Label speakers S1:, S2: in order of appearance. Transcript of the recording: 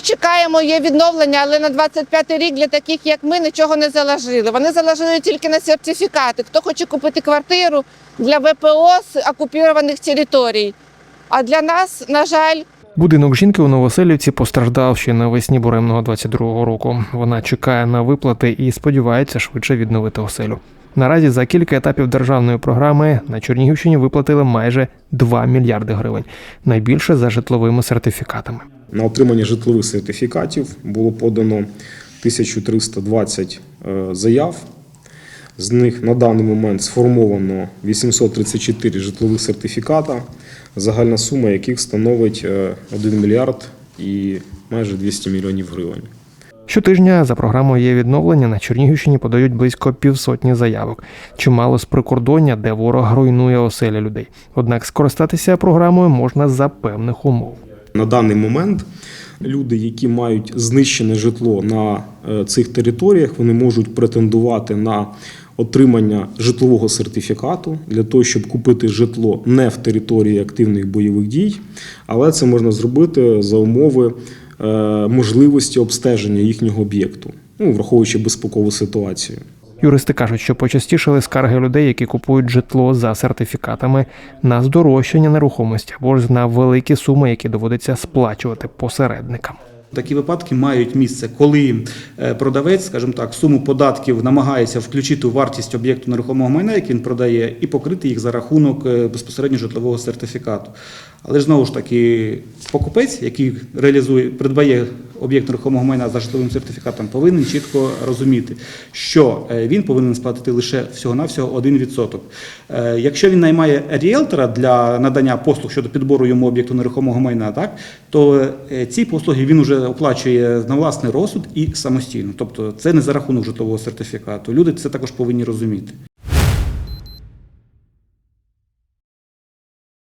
S1: чекаємо, є відновлення, але на 25-й рік для таких, як ми, нічого не заложили. Вони заложили тільки на сертифікати. Хто хоче купити квартиру для ВПО з окупованих територій. А для нас, на жаль,
S2: Будинок жінки у Новоселівці постраждав ще навесні буремного 22-го року. Вона чекає на виплати і сподівається швидше відновити оселю. Наразі за кілька етапів державної програми на Чернігівщині виплатили майже 2 мільярди гривень, найбільше за житловими сертифікатами.
S3: На отримання житлових сертифікатів було подано 1320 е, заяв. З них на даний момент сформовано 834 житлових сертифіката, загальна сума яких становить е, 1 мільярд і майже 200 мільйонів гривень.
S2: Щотижня за програмою є відновлення на Чернігівщині подають близько півсотні заявок, чимало з прикордоння, де ворог руйнує оселі людей. Однак скористатися програмою можна за певних умов.
S3: На даний момент люди, які мають знищене житло на е, цих територіях, вони можуть претендувати на отримання житлового сертифікату для того, щоб купити житло не в території активних бойових дій, але це можна зробити за умови е, можливості обстеження їхнього об'єкту, ну, враховуючи безпекову ситуацію.
S2: Юристи кажуть, що почастішали скарги людей, які купують житло за сертифікатами на здорожчання нерухомості або ж на великі суми, які доводиться сплачувати посередникам.
S4: Такі випадки мають місце, коли е, продавець, скажімо так, суму податків намагається включити у вартість об'єкту нерухомого майна, який він продає, і покрити їх за рахунок е, безпосередньо житлового сертифікату. Але ж знову ж таки, покупець, який реалізує, придбає об'єкт нерухомого майна за житловим сертифікатом, повинен чітко розуміти, що е, він повинен сплатити лише всього-навсього 1%. Е, Якщо він наймає ріелтора для надання послуг щодо підбору йому об'єкту нерухомого майна, так то е, ці послуги він вже оплачує на власний розсуд і самостійно. Тобто це не за рахунок житлового сертифікату. Люди це також повинні розуміти.